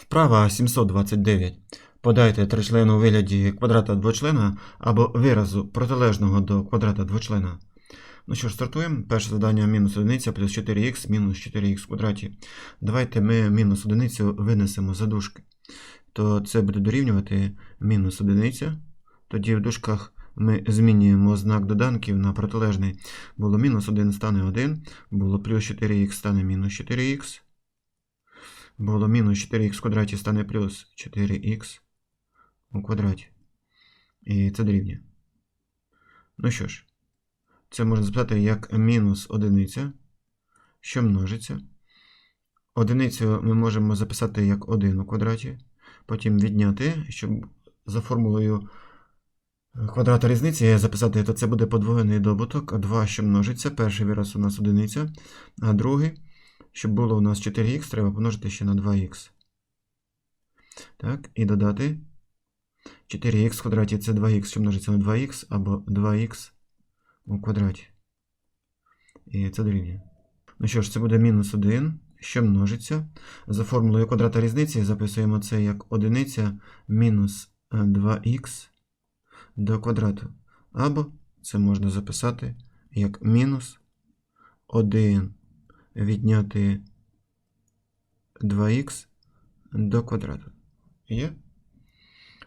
Вправа 729. Подайте тричлен у вигляді квадрата двочлена або виразу протилежного до квадрата двочлена. Ну що ж, стартуємо. Перше завдання мінус 1 плюс 4х мінус 4х в квадраті. Давайте ми мінус 1 винесемо за дужки. То це буде дорівнювати мінус 1. Тоді в дужках ми змінюємо знак доданків на протилежний. Було мінус 1 стане 1, було плюс 4х стане мінус 4х. Було мінус 4х в квадраті стане плюс 4х у квадраті. І це дорівнює. Ну що ж, це можна записати як мінус одиниця, що множиться. Одиницю ми можемо записати як 1 у квадраті, потім відняти, щоб за формулою квадрата різниці записати, то це буде подвоєний добуток, 2, що множиться. Перший вираз у нас одиниця, а другий, щоб було у нас 4х, треба помножити ще на 2х. Так, і додати 4х в квадраті це 2х, що множиться на 2х, або 2х у квадраті. І це дорівнює. Ну що ж, це буде мінус 1, що множиться. За формулою квадрата різниці записуємо це як одиниця мінус 2х до квадрату. Або це можна записати як мінус 1 відняти 2х до квадрату. Є?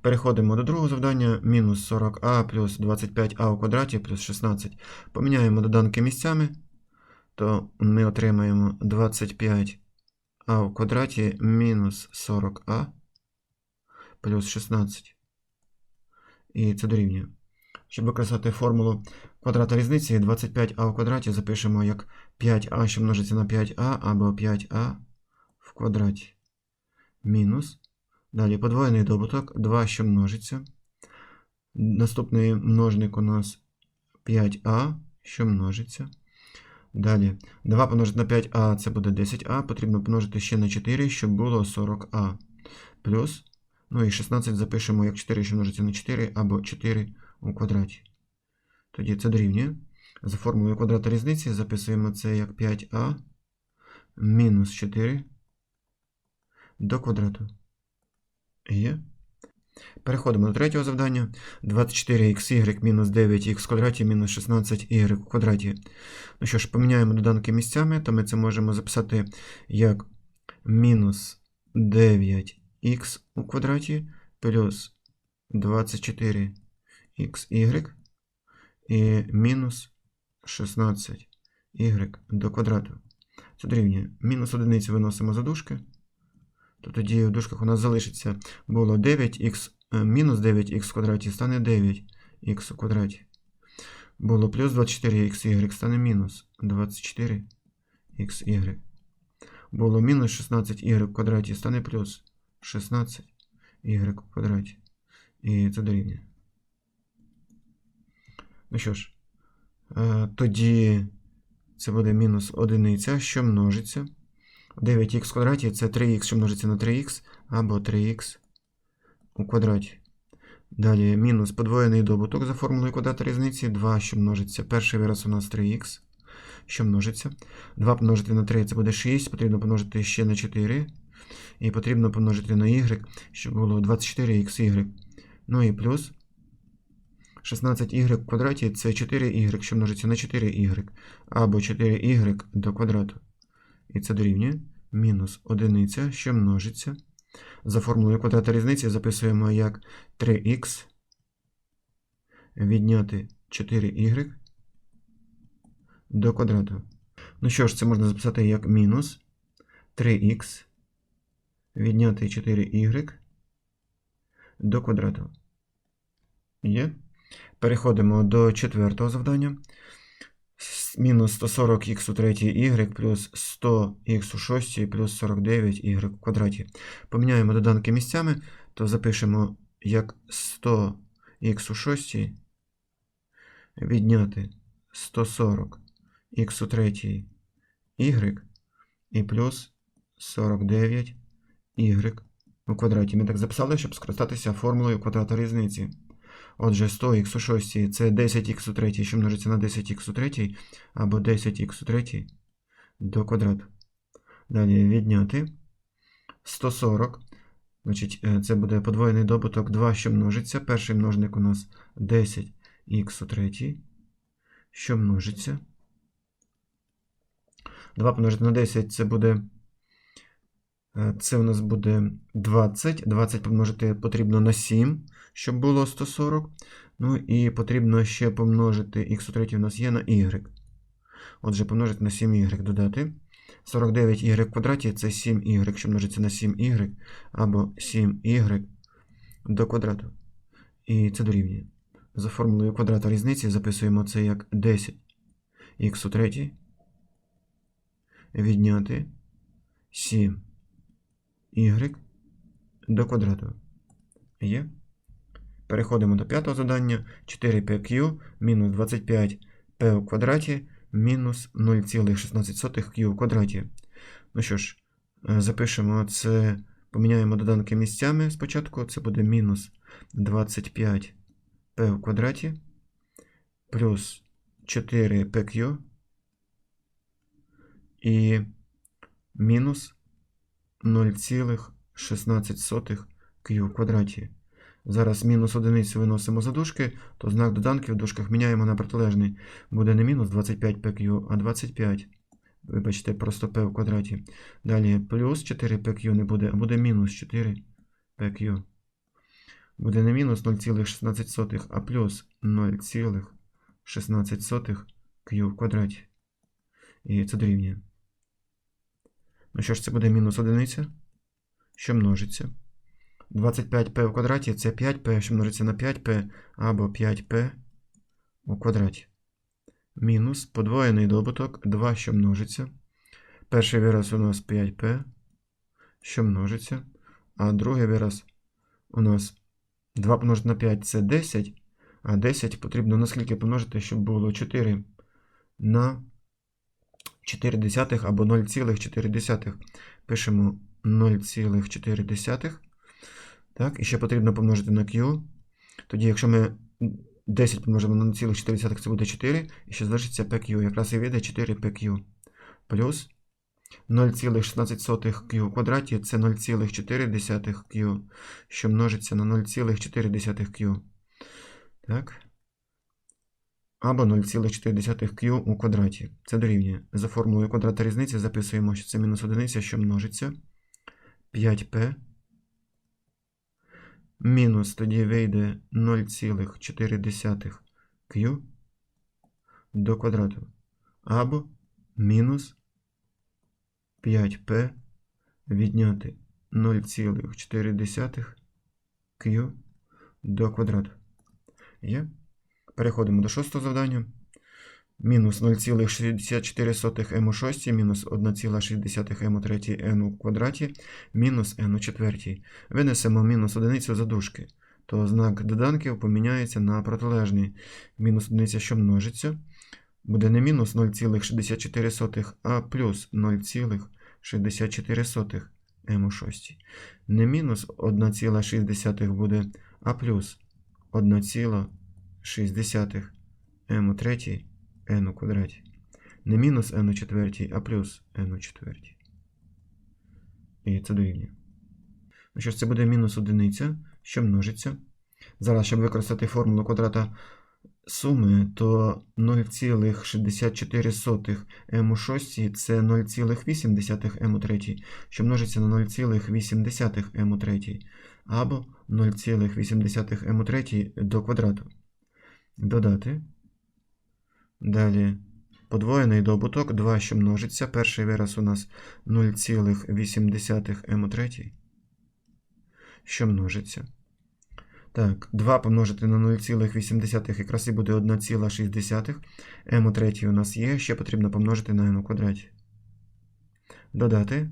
Переходимо до другого завдання. Мінус 40а плюс 25а у квадраті плюс 16. Поміняємо доданки місцями, то ми отримаємо 25а у квадраті мінус 40а плюс 16. І це дорівнює. Щоб використати формулу квадрата різниці, 25а у квадраті запишемо як 5а, що множиться на 5а, або 5а в квадраті. Мінус. Далі подвоєний добуток, 2, що множиться. Наступний множник у нас 5а, що множиться. Далі 2 помножити на 5а це буде 10а. Потрібно помножити ще на 4, щоб було 40а. Плюс. Ну і 16 запишемо як 4, що множиться на 4, або 4 у квадраті. Тоді це дорівнює. За формулою квадрата різниці записуємо це як 5а мінус 4 до квадрату. Є. Переходимо до третього завдання. 24xy мінус 9х в квадраті мінус 16y в квадраті. Ну що ж, поміняємо доданки місцями, то ми це можемо записати як мінус 9х у квадраті плюс 24xy і мінус 16y до квадрату. Це дорівнює. Мінус одиницю виносимо за дужки то тоді в дужках у нас залишиться було 9х мінус 9х в квадраті стане 9х у квадраті. Було плюс 24xy стане мінус 24xy. Було мінус 16y в квадраті стане плюс 16y в квадраті. І це дорівнює. Ну що ж, тоді це буде мінус одиниця, що множиться. 9х в квадраті це 3х, що множиться на 3х, або 3х у квадраті. Далі мінус подвоєний добуток за формулою квадрата різниці. 2, що множиться. Перший вираз у нас 3х, що множиться. 2 помножити на 3 це буде 6. Потрібно помножити ще на 4. І потрібно помножити на y, щоб було 24xy. Ну і плюс 16y в квадраті це 4y, що множиться на 4y, або 4y до квадрату. І це дорівнює мінус одиниця, що множиться. За формулою квадрата різниці записуємо як 3х відняти 4y до квадрату. Ну що ж, це можна записати як мінус 3х відняти 4y до квадрату. Є. Переходимо до четвертого завдання мінус 140х у третій y плюс 100х у шостій плюс 49y в квадраті. Поміняємо доданки місцями, то запишемо як 100х у шостій відняти 140х у третій y і плюс 49y у квадраті. Ми так записали, щоб скористатися формулою квадрата різниці. Отже, 100х у 6 це 10х у 3, що множиться на 10х у 3, або 10х у 3 до квадрату. Далі відняти 140. Значить, е, це буде подвоєний добуток 2, що множиться. Перший множник у нас 10х у третій, що множиться. 2 помножити на 10 це буде. Е, Це у нас буде 20. 20 помножити потрібно на 7, щоб було 140. Ну і потрібно ще помножити х у третій у нас є на y. Отже, помножити на 7y додати. 49y в квадраті це 7y, що множиться на 7y, або 7y до квадрату. І це дорівнює. За формулою квадрата різниці записуємо це як 10х у третій відняти 7y до квадрату. Є. Переходимо до п'ятого завдання. 4pq мінус 25p у квадраті мінус 0,16q у квадраті. Ну що ж, е, запишемо це, поміняємо доданки місцями спочатку. Це буде мінус 25p у квадраті плюс 4pq і мінус 0,16 q в квадраті. Зараз мінус одиницю виносимо за дужки, то знак доданки в дужках міняємо на протилежний. Буде не мінус 25pq, а 25. Вибачте, просто p в квадраті. Далі плюс 4pq не буде, а буде мінус 4pq. Буде не мінус 0,16, а плюс 0,16 q в квадраті. І це дорівнює. Ну що ж, це буде мінус одиниця, що множиться. 25p в квадраті це 5p, що множиться на 5p, або 5p у квадраті. Мінус подвоєний добуток 2, що множиться. Перший вираз у нас 5p, що множиться. А другий вираз у нас 2 помножити на 5 це 10. А 10 потрібно наскільки помножити, щоб було 4 на 4 або 0,4. Пишемо 0,4. Так, і ще потрібно помножити на Q. Тоді, якщо ми 10 помножимо на 0,4, це буде 4, і ще залишиться PQ. Якраз і вийде 4PQ. Плюс 0,16 Q в квадраті це 0,4 Q, що множиться на 0,4 Q. Так. Або 0,4 Q у квадраті. Це дорівнює. За формулою квадрата різниці записуємо, що це мінус одиниця, що множиться 5p. Мінус тоді вийде 0,4 Q до квадрату. Або мінус 5p відняти 0,4 Q до квадрату. Є? Переходимо до шостого завдання. Мінус 0,64 м у 6, мінус 1,6 м у 3 n у квадраті, мінус n у 4. Винесемо мінус одиницю за дужки, то знак доданків поміняється на протилежний. Мінус одиниця, що множиться, буде не мінус 0,64, а плюс 0,64 м у 6. Не мінус 1,6 буде, а плюс 1,6 м у 3 n у квадраті. Не мінус n у четвертій, а плюс n у четвертій. І це дорівнює. Ну що ж, це буде мінус одиниця, що множиться. Зараз, щоб використати формулу квадрата суми, то 0,64 m у 6 це 0,8 m у 3, що множиться на 0,8 m у 3, або 0,8 m у 3 до квадрату. Додати. Далі подвоєний добуток 2, що множиться. Перший вираз у нас 0,8 м у 3, що множиться. Так, 2 помножити на 0,8 якраз і буде 1,6. М у 3 у нас є, ще потрібно помножити на n у квадраті. Додати.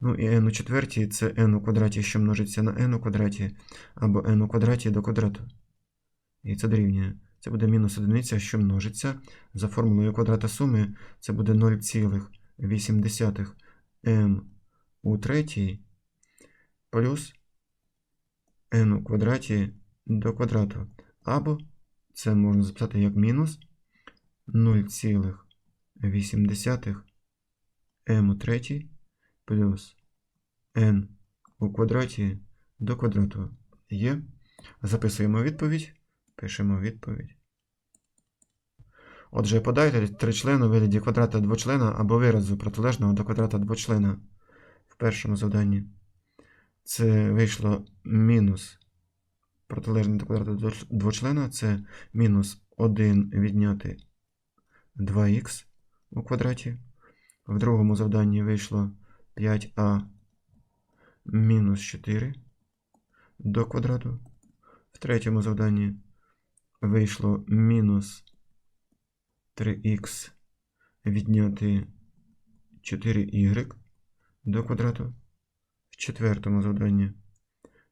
Ну і n у четвертій це n у квадраті, що множиться на n у квадраті, або n у квадраті до квадрату. І це дорівнює. Це буде мінус одиниця, що множиться. За формулою квадрата суми це буде 0,8 m у третій плюс n у квадраті до квадрату. Або це можна записати як мінус 0,8 m у третій плюс n у квадраті до квадрату. Є. Записуємо відповідь. Пишемо відповідь. Отже, подайте тричлен у вигляді квадрата двочлена або виразу протилежного до квадрата двочлена в першому завданні. Це вийшло мінус протилежний до квадрата двочлена. Це мінус 1 відняти 2х у квадраті. В другому завданні вийшло 5а мінус 4 до квадрату. В третьому завданні вийшло мінус 3х відняти 4y до квадрату. В четвертому завданні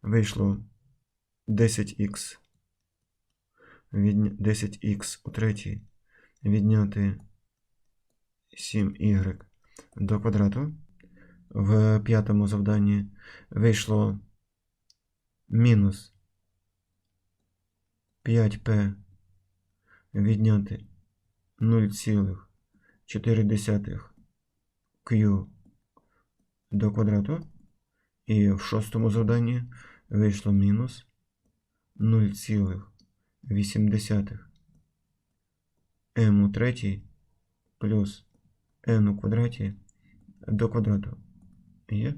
вийшло 10х 10х у третій відняти 7y до квадрату. В п'ятому завданні вийшло мінус 5p відняти 0,4 q до квадрату. І в шостому завданні вийшло мінус 0,8 m у третій плюс n у квадраті до квадрату. Є?